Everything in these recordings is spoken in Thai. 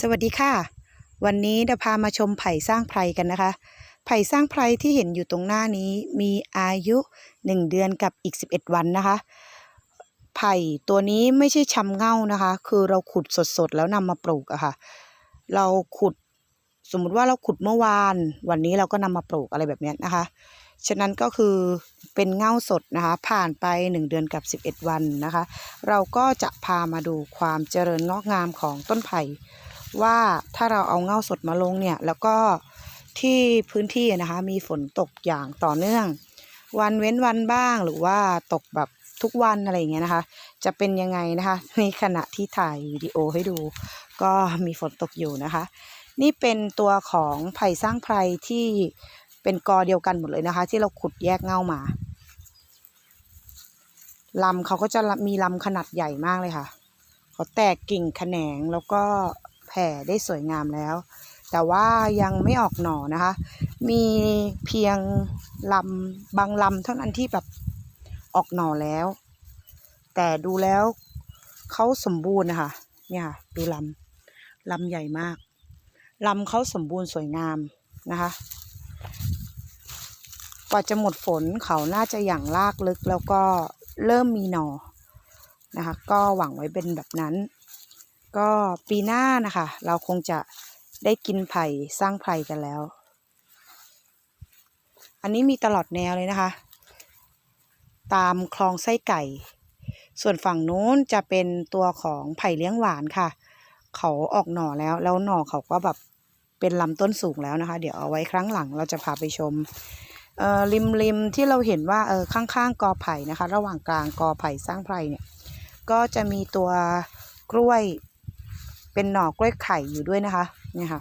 สวัสดีค่ะ วันนี้จะพามาชมไผ่สร้างไพรกันนะคะ ไผ่สร้างไพรที่เห็นอยู่ตรงหน้านี้มีอายุ 1 เดือนกับอีก 11 วันนะคะ ไผ่ตัวนี้ไม่ใช่ชำเง่านะคะ คือเราขุดสดๆแล้วนำมาปลูกอะค่ะ เราขุดสมมุติว่าเราขุดเมื่อวาน วันนี้เราก็นำมาปลูกอะไรแบบนี้นะคะ ฉะนั้นก็คือเป็นเง่าสดนะคะ ผ่านไป 1 เดือนกับ 11 วันนะคะ เราก็จะพามาดูความเจริญงอกงามของต้นไผ่ ว่าถ้าเราเอาเง่าสดมาลงเนี่ย แล้วก็ที่พื้นที่นะคะ มีฝนตกอย่างต่อเนื่อง วันเว้นวันบ้างหรือว่าตกแบบทุกวันอะไรอย่างเงี้ยนะคะ จะเป็นยังไงนะคะในขณะที่ถ่ายวิดีโอให้ดู ก็มีฝนตกอยู่นะคะ นี่เป็นตัวของไผ่สร้างไพรที่เป็นกอเดียวกันหมดเลยนะคะ ที่เราขุดแยกเง่ามาลำเขาก็จะมีลำขนาดใหญ่มากเลยค่ะ เขาแตกกิ่งแขนงแล้วก็ แผ่ได้สวยงามแล้ว แต่ว่ายังไม่ออกหน่อนะคะ มีเพียงลำบางลำเท่านั้นที่แบบออกหน่อแล้ว แต่ดูแล้วเขาสมบูรณ์นะคะเนี่ยค่ะดูลำลำใหญ่มากลำเขาสมบูรณ์สวยงามนะคะกว่าจะหมดฝนเขาน่าจะอย่างลากลึกแล้วก็เริ่มมีหนอนะคะก็หวังไว้เป็นแบบนั้น ก็ปีหน้านะคะ เราคงจะได้กินไผ่สร้างไผ่กันแล้ว อันนี้มีตลอดแนวเลยนะคะ ตามคลองไส้ไก่ ส่วนฝั่งนู้นจะเป็นตัวของไผ่เลี้ยงหวานค่ะ เขาออกหน่อแล้ว แล้วหน่อเขาก็แบบเป็นลำต้นสูงแล้วนะคะ เดี๋ยวเอาไว้ครั้งหลังเราจะพาไปชมเอ่อริมริมที่เราเห็นว่าเออข้างๆกอไผ่นะคะ ระหว่างกลางกอไผ่สร้างไผ่เนี่ย ก็จะมีตัวกล้วย เป็นหน่อกล้วยไข่อยู่ด้วยนะคะเนี่ยค่ะ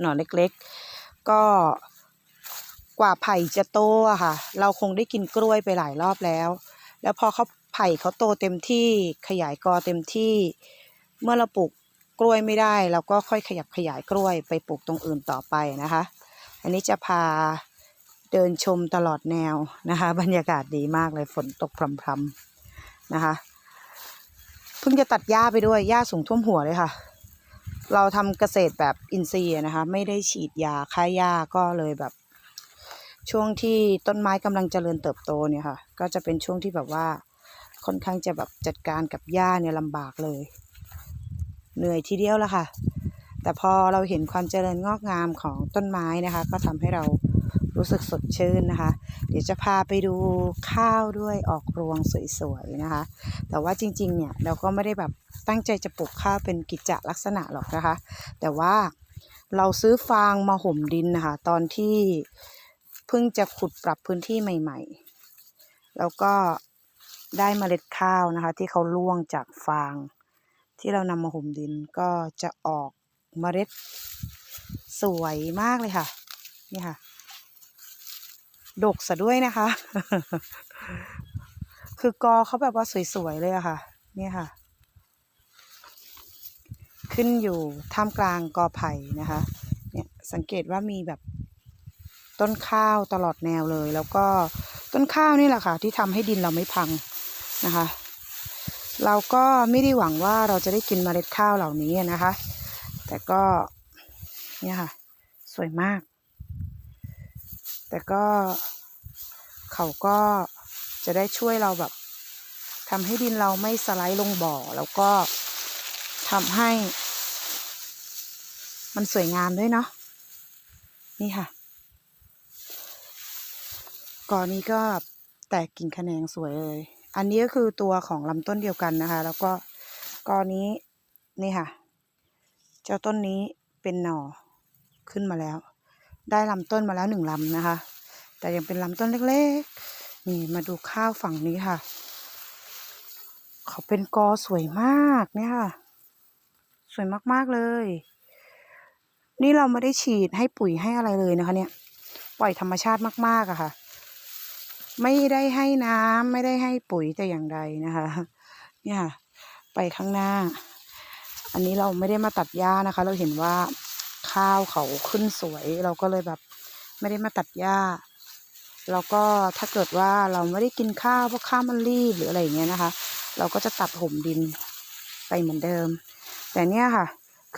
หน่อเล็กๆ ก็กว่าไผ่จะโตอะค่ะ เราคงได้กินกล้วยไปหลายรอบแล้ว แล้วพอเขาไผ่เขาโตเต็มที่ขยายกอเต็มที่ เมื่อเราปลูกกล้วยไม่ได้เราก็ค่อยขยับขยายกล้วยไปปลูกตรงอื่นต่อไปนะคะ อันนี้จะพาเดินชมตลอดแนวนะคะ บรรยากาศดีมากเลยฝนตกพรำๆนะคะ เพิ่งจะตัดหญ้าไปด้วยหญ้าสูงท่วมหัวเลยค่ะ เราทำเกษตรแบบอินทรีย์นะคะ ไม่ได้ฉีดยาฆ่าหญ้าก็เลยแบบ ช่วงที่ต้นไม้กำลังเจริญเติบโตเนี่ยค่ะ ก็จะเป็นช่วงที่แบบว่าค่อนข้างจะแบบจัดการกับหญ้าเนี่ยลำบากเลย เหนื่อยทีเดียวละค่ะ แต่พอเราเห็นความเจริญงอกงามของต้นไม้นะคะ ก็ทำให้เรา รู้สึกสดชื่นนะคะ เดี๋ยวจะพาไปดูข้าวด้วยออกรวงสวยๆนะคะ แต่ว่าจริงๆเนี่ยเราก็ไม่ได้แบบตั้งใจจะปลูกข้าวเป็นกิจจลักษณะหรอกนะคะ แต่ว่าเราซื้อฟางมาห่มดินนะคะ ตอนที่เพิ่งจะขุดปรับพื้นที่ใหม่ ๆ แล้วก็ได้เมล็ดข้าวนะคะ ที่เขาล่วงจากฟาง ที่เรานำมาห่มดินก็จะออกเมล็ดสวยมากเลยค่ะ นี่ค่ะ ดกซะด้วยนะคะ คือกอเขาแบบว่าสวย ๆ เลยอะค่ะ เนี่ยค่ะ ขึ้นอยู่ท่ามกลางกอไผ่นะคะ เนี่ยสังเกตว่ามีแบบต้นข้าวตลอดแนวเลย แล้วก็ต้นข้าวนี่แหละค่ะ ที่ทำให้ดินเราไม่พังนะคะ เราก็ไม่ได้หวังว่าเราจะได้กินเมล็ดข้าวเหล่านี้นะคะ แต่ก็เนี่ยค่ะ สวยมาก แต่ก็เขาก็จะได้ช่วยเราแบบทำให้ดินเราไม่สไลด์ลงบ่อ แล้วก็ทำให้ มันสวยงามด้วยเนาะนี่ค่ะกอนี้ก็แตกกิ่งแขนงสวยเลย อันนี้ก็คือตัวของลำต้นเดียวกันนะคะ แล้วก็กอนี้นี่ค่ะ เจ้าต้นนี้เป็นหน่อขึ้นมาแล้ว ได้ลำต้นมาแล้วหนึ่งลำนะคะ แต่ยังเป็นลำต้นเล็กๆ นี่มาดูข้าวฝั่งนี้ค่ะ เขาเป็นกอสวยมากเนี่ยค่ะ สวยมากๆเลย นี่เราไม่ได้ฉีดให้ปุ๋ยให้อะไรเลยนะคะ เนี่ย ปล่อยธรรมชาติมากๆอะค่ะ ไม่ได้ให้น้ำไม่ได้ให้ปุ๋ยแต่อย่างใดนะคะ เนี่ยค่ะไปข้างหน้า อันนี้เราไม่ได้มาตัดหญ้านะคะ เราเห็นว่า ข้าวเขาขึ้นสวย เราก็เลยแบบไม่ได้มาตัดหญ้า แล้วก็ถ้าเกิดว่าเราไม่ได้กินข้าวเพราะข้าวมันรีบหรืออะไรอย่างเงี้ยนะคะ เราก็จะตัดห่มดินไปเหมือนเดิม แต่เนี่ยค่ะ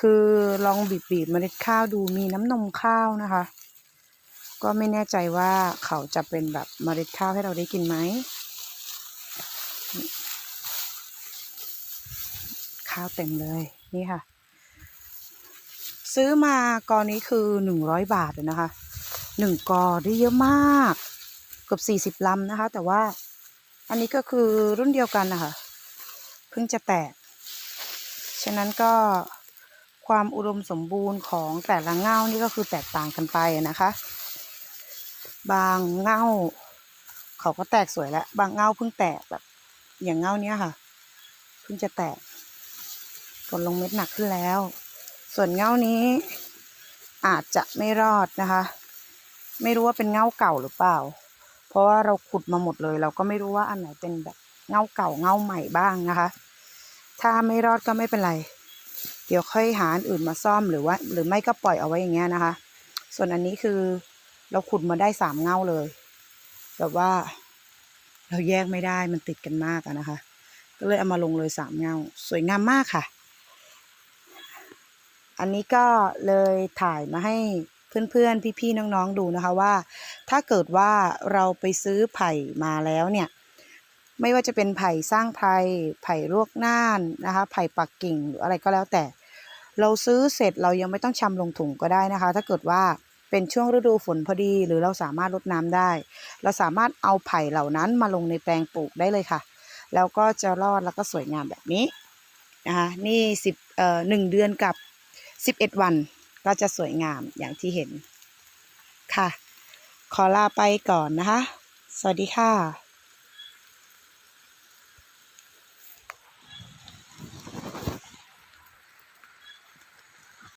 คือลองบีบบีบเมล็ดข้าวดูมีน้ำนมข้าวนะคะ ก็ไม่แน่ใจว่าเขาจะเป็นแบบเมล็ดข้าวให้เราได้กินไหมข้าวเต็มเลยนี่ค่ะ ซื้อมากอนี้คือหนึ่งร้อยบาทเลยนะคะหนึ่งกอได้เยอะมาก เกือบสี่สิบลำนะคะ แต่ว่าอันนี้ก็คือรุ่นเดียวกันนะคะเพิ่งจะแตกฉะนั้นก็ความอุดมสมบูรณ์ของแต่ละเง่านี่ก็คือแตกต่างกันไปนะคะ บางเง่าเขาก็แตกสวยแล้ว บางเง่าเพิ่งแตกแบบ อย่างเง่าเนี้ยค่ะ เพิ่งจะแตกกดลงเม็ดหนักขึ้นแล้ว ส่วนเงานี้อาจจะไม่รอดนะคะ ไม่รู้ว่าเป็นเงาเก่าหรือเปล่า เพราะว่าเราขุดมาหมดเลย เราก็ไม่รู้ว่าอันไหนเป็นแบบเงาเก่าเงาใหม่บ้างนะคะ ถ้าไม่รอดก็ไม่เป็นไร เดี๋ยวค่อยหาอันอื่นมาซ่อมหรือว่า หรือไม่ก็ปล่อยเอาไว้อย่างเงี้ยนะคะ ส่วนอันนี้คือเราขุดมาได้สามเงาเลย แบบว่า เราแยกไม่ได้มันติดกันมากอะนะคะ ก็เลยเอามาลงเลยสามเงา สวยงามมากค่ะ อันนี้ก็เลยถ่ายมาให้เพื่อนๆ พี่ๆ น้องๆ ดูนะคะว่า ถ้าเกิดว่าเราไปซื้อไผ่มาแล้วเนี่ย ไม่ว่าจะเป็นไผ่สร้างไผ่ไผ่ลวกน่านนะคะ ไผ่ปักกิ่งหรืออะไรก็แล้วแต่ เราซื้อเสร็จเรายังไม่ต้องชำลงถุงก็ได้นะคะ ถ้าเกิดว่าเป็นช่วงฤดูฝนพอดี หรือเราสามารถรดน้ำได้ เราสามารถเอาไผ่เหล่านั้นมาลงในแปลงปลูกได้เลยค่ะ แล้วก็จะรอดแล้วก็สวยงามแบบนี้นะคะนี่สิบเอ่อหนึ่งเดือนกับ สิบเอ็ดวันก็จะสวยงามอย่างที่เห็นค่ะ ขอลาไปก่อนนะคะ สวัสดีค่ะ